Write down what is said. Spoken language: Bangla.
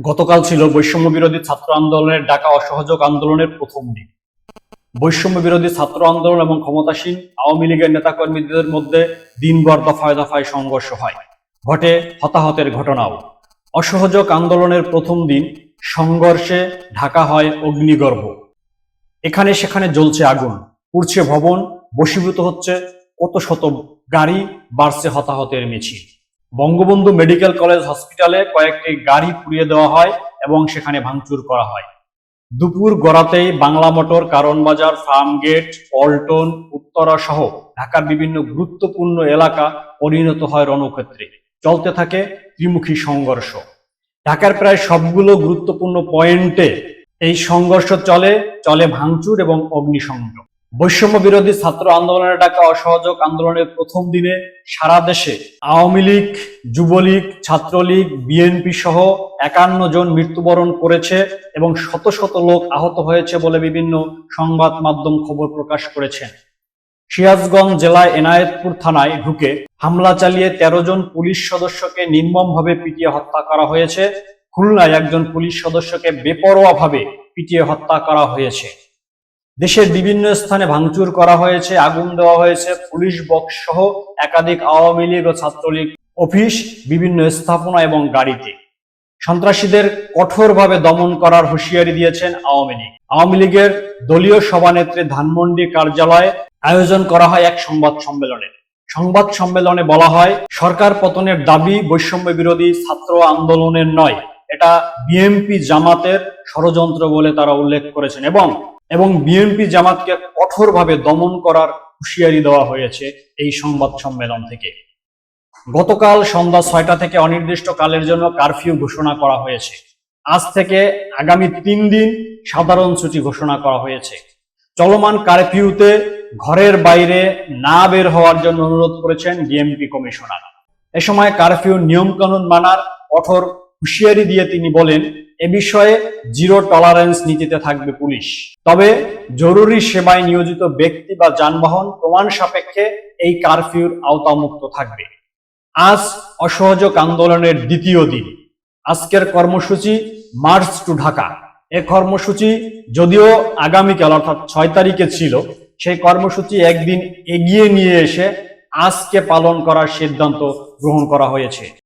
গতকাল ছিল বৈষম্য বিরোধী ছাত্র আন্দোলনের ডাকা অসহযোগ আন্দোলনের প্রথম দিন। বৈষম্য বিরোধী ছাত্র আন্দোলন এবং ক্ষমতাসীন আওয়ামী লীগের নেতাকর্মীদের মধ্যে দিনভর দফায় দফায় সংঘর্ষ হয়। ঘটে হতাহতের ঘটনাও। অসহযোগ আন্দোলনের প্রথম দিন সংঘর্ষে ঢাকা হয় অগ্নিগর্ভ। এখানে সেখানে জ্বলছে আগুন, পুড়ছে ভবন, বশীভূত হচ্ছে কত শত গাড়ি, বাড়ছে হতাহতের মিছিল। বঙ্গবন্ধু মেডিকেল কলেজ হসপিটালে কয়েকটি গাড়ি পুড়িয়ে দেওয়া হয় এবং সেখানে ভাঙচুর করা হয়। দুপুর গড়াতেই বাংলা মোটর, কারণ বাজার, ফার্ম গেট, পল্টন, উত্তরা সহ ঢাকার বিভিন্ন গুরুত্বপূর্ণ এলাকা পরিণত হয় রণক্ষেত্রে। চলতে থাকে ত্রিমুখী সংঘর্ষ। ঢাকার প্রায় সবগুলো গুরুত্বপূর্ণ পয়েন্টে এই সংঘর্ষ চলে চলে ভাঙচুর এবং অগ্নিসংযোগ। বৈষম্য বিরোধী ছাত্র আন্দোলনের ডাকা অসহযোগ আন্দোলনের প্রথম দিনে সারা দেশে আওয়ামী লীগ, যুবলীগ, ছাত্রলীগ, বিএনপি সহ একান্ন জন মৃত্যুবরণ করেছে এবং শত শত লোক আহত হয়েছে বলে বিভিন্ন সংবাদ মাধ্যম খবর প্রকাশ করেছেন সিরাজগঞ্জ জেলায় এনায়েতপুর থানায় ঢুকে হামলা চালিয়ে তেরো জন পুলিশ সদস্যকে নির্মমভাবে পিটিয়ে হত্যা করা হয়েছে। খুলনায় একজন পুলিশ সদস্যকে বেপরোয়াভাবে পিটিয়ে হত্যা করা হয়েছে। দেশের বিভিন্ন স্থানে ভাঙচুর করা হয়েছে, আগুন দেওয়া হয়েছে, পুলিশ বক্স সহ একাধিক আওয়ামী লীগ ও ছাত্রলীগ অফিস, বিভিন্ন স্থাপনা এবং গাড়িতে। সন্ত্রাসীদের কঠোরভাবে দমন করার হুঁশিয়ারি দিয়েছেন আওয়ামী লীগ। আওয়ামী লীগের দলীয় সভানেত্রী ধানমন্ডি কার্যালয়ে আয়োজন করা হয় এক সংবাদ সম্মেলনে। সংবাদ সম্মেলনে বলা হয়, সরকার পতনের দাবি বৈষম্য বিরোধী ছাত্র আন্দোলনের নয়, এটা বিএনপি জামাতের ষড়যন্ত্র বলে তারা উল্লেখ করেছেন এবং এবং বিএনপি জামাতকে কঠোরভাবে দমন করার হুঁশিয়ারি দেওয়া হয়েছে এই সংবাদ সম্মেলন থেকে। গতকাল সন্ধ্যা ছয়টা থেকে অনির্দিষ্ট কালের জন্য কারফিউ ঘোষণা করা হয়েছে। আজ থেকে আগামী তিন দিন সাধারণ ছুটি ঘোষণা করা হয়েছে। চলমান কারফিউতে ঘরের বাইরে না বের হওয়ার জন্য অনুরোধ করেছেন ডিএমপি কমিশনার। এ সময় কারফিউ নিয়মকানুন মানার কঠোর হুঁশিয়ারি দিয়ে তিনি বলেন, এ বিষয়ে জিরো টলারেন্স নীতিতে থাকবে পুলিশ। তবে জরুরি সেবায় নিয়োজিত ব্যক্তি বা যানবাহন প্রমাণ সাপেক্ষে এই কারফিউর আওতামুক্ত থাকবে। আজ অসহযোগ আন্দোলনের দ্বিতীয় দিন। আজকের কর্মসূচি মার্চ টু ঢাকা। এ কর্মসূচি যদিও আগামীকাল, অর্থাৎ ছয় তারিখে ছিল, সেই কর্মসূচি একদিন এগিয়ে নিয়ে এসে আজকে পালন করার সিদ্ধান্ত গ্রহণ করা হয়েছে।